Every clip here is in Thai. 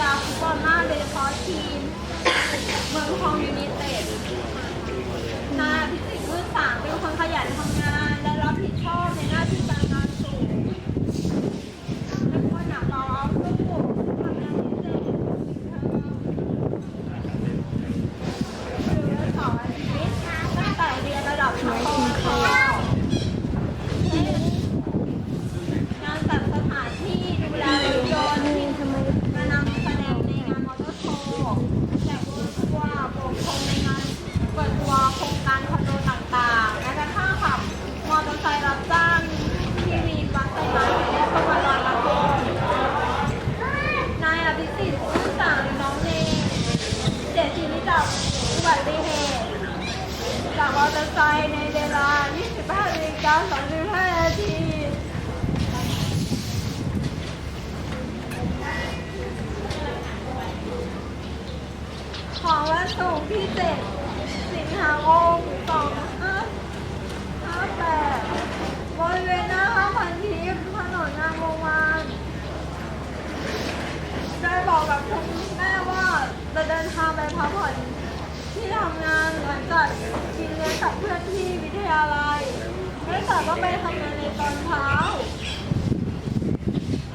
ฬาฟุตบอลมากโดยเฉพาะทีมเมืองทองยูไนิเต็ดนายพิสิทธิ์มือสามเป็นคนขยันทำงาน และรับผิดชอบในหน้าที่การงานสูง เป็นคนหนักเบาเอาสู้ทำงานที่เก่งเธอ เสาร์อาทิตย์ตั้งแต่เรียนระดับชั้นปวชงานจัดสถานที่ดูแลรถยนต์มานำแสดงในงานมอเตอร์โชว์แจกรถทัวร์โปรโมทในงานเปิดตัวโครงการคอนโดต่างๆแม้กระทั่งขับมอเตอร์ไซค์รับจ้างที่มีบัสไซค์มาและเข้ามาลอยกระทงนายอภิสิทธิ์ชื่อสางหรือน้องเนยเสียชีวิตจากอุบัติเหตุ จากมอเตอร์ไซค์ในเวลา 25นาฬิกา35นาที ของวันศุกร์ที่ 7 สิงหาคม2558บริเวณหน้าห้างพันทิพย์ถนนงามวงวานได้ บอกกับคุณแม่ว่าจะเดินทางไปพักผ่อนที่ทำงานหลังจากกินเลี้ยงกับเพื่อนที่วิทยาลัยไม่แต่ก็ไปทำงานในตอนเช้า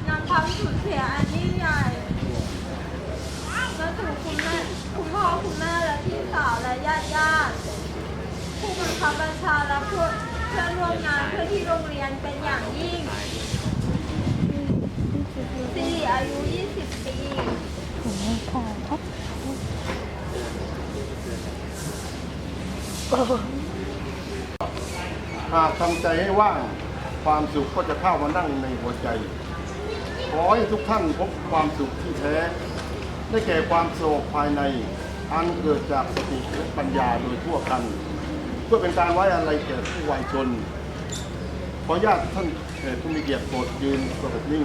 นำความสูญเสียอันยิ่งใหญ่มาถึงคุณแม่คุณพ่อคุณแม่และพี่สาวและญาติญาติผู้บังคับบัญชาและเพื่อนเพื่อนร่วมงานเพื่อที่โรงเรียนเป็นอย่างยิ่ง หากทำใจให้ว่าง ความสุขก็จะเข้ามานั่งในหัวใจ ขอให้ทุกท่านพบความสุขที่แท้ ได้แก่ความสงบภายใน อันเกิดจากสติและปัญญาโดยทั่วกัน เพื่อเป็นการไว้อะไรแก่ผู้วัยชน ขออนุญาตท่านแขกผู้มีเกียรติโปรดยืนสงบนิ่ง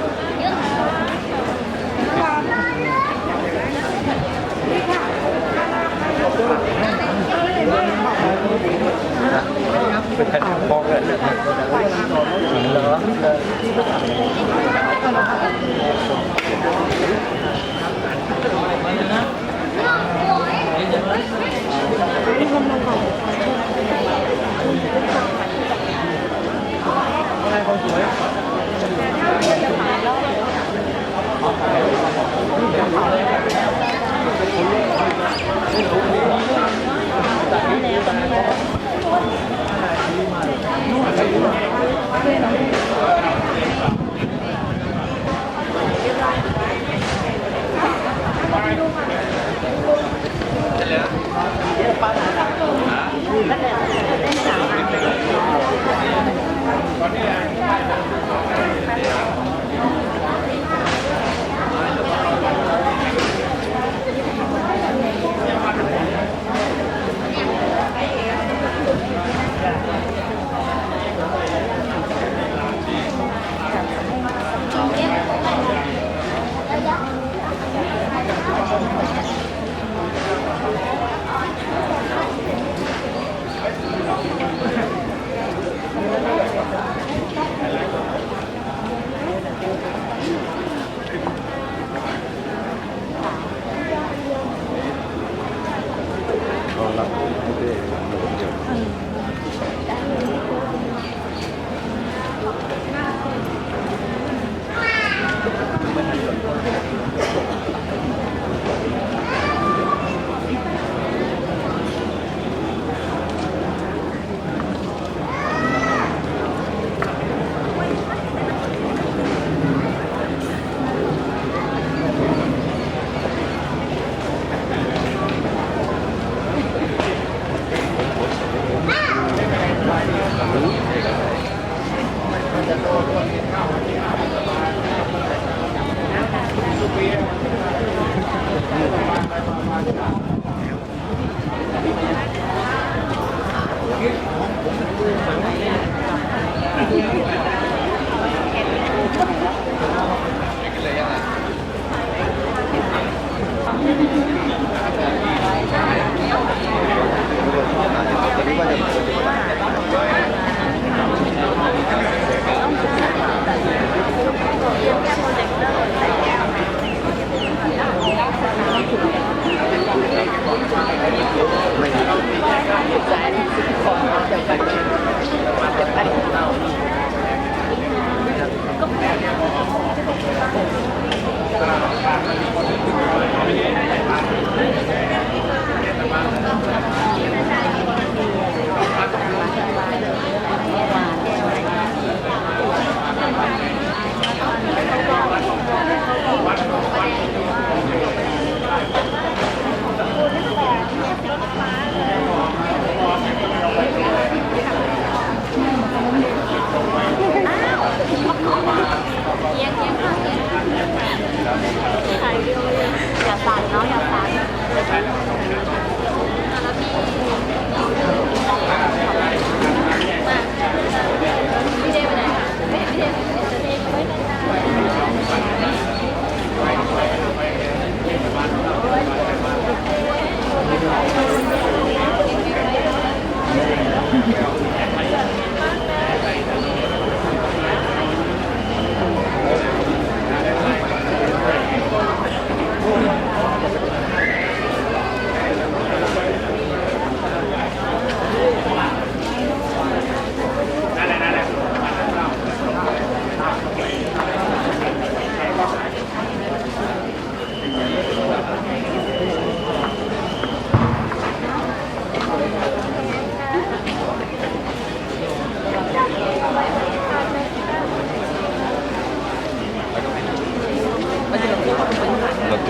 independent. Thank you.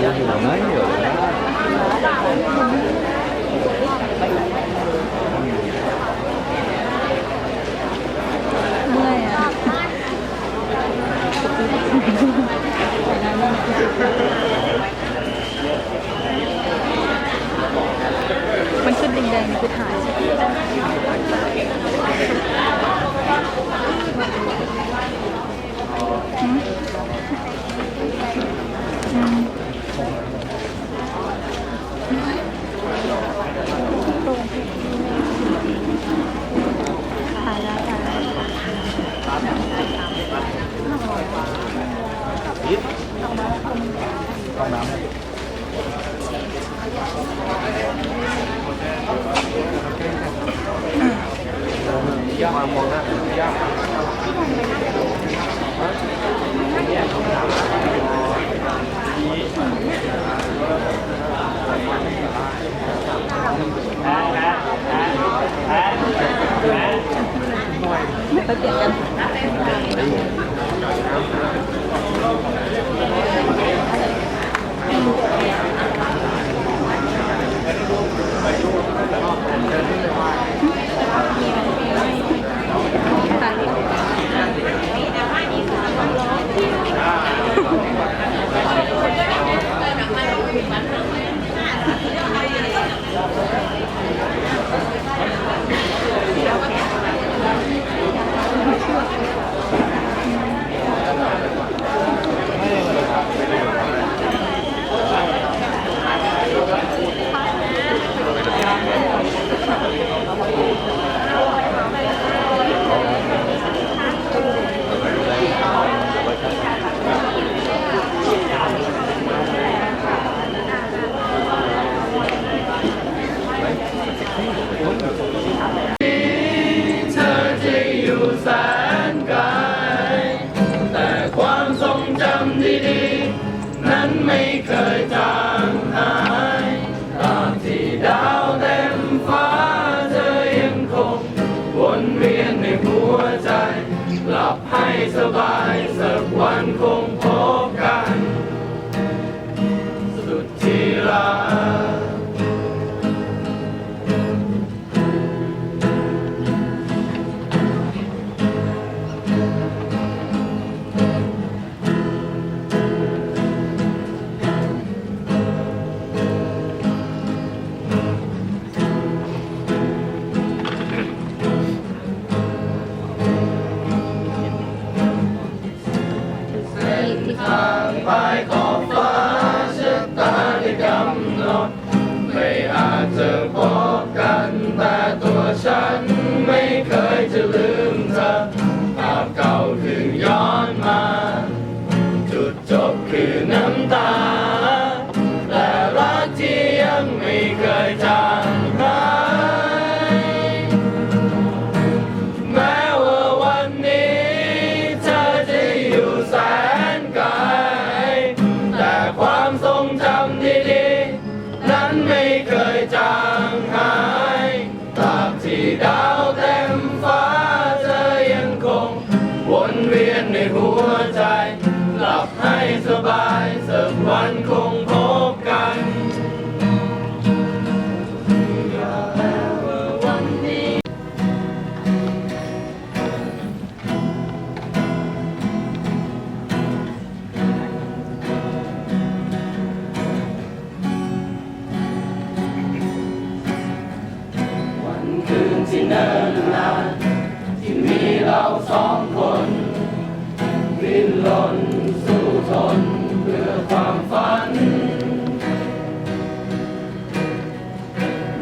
ないよเมื่อยอะมันขึ้แดงๆนี่คือถ่ายใช่ไหม the eyes of one full Việt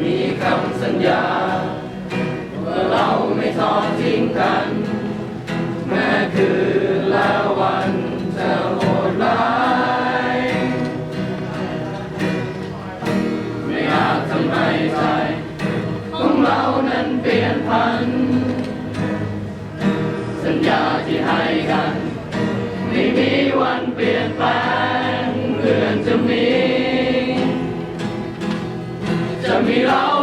มีคำสัญญาว่าเราไม่ทอดทิ้งกัน แม้คืนและวันจะโหดร้ายไม่อาจทำให้ใจของเรานั้นเปลี่ยนพัน สัญญาที่ให้กัน ไม่มีวันเปลี่ยนไป all.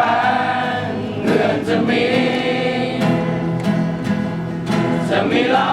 ฝันเรื่อนจะมี จะมีเรา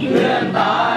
愿达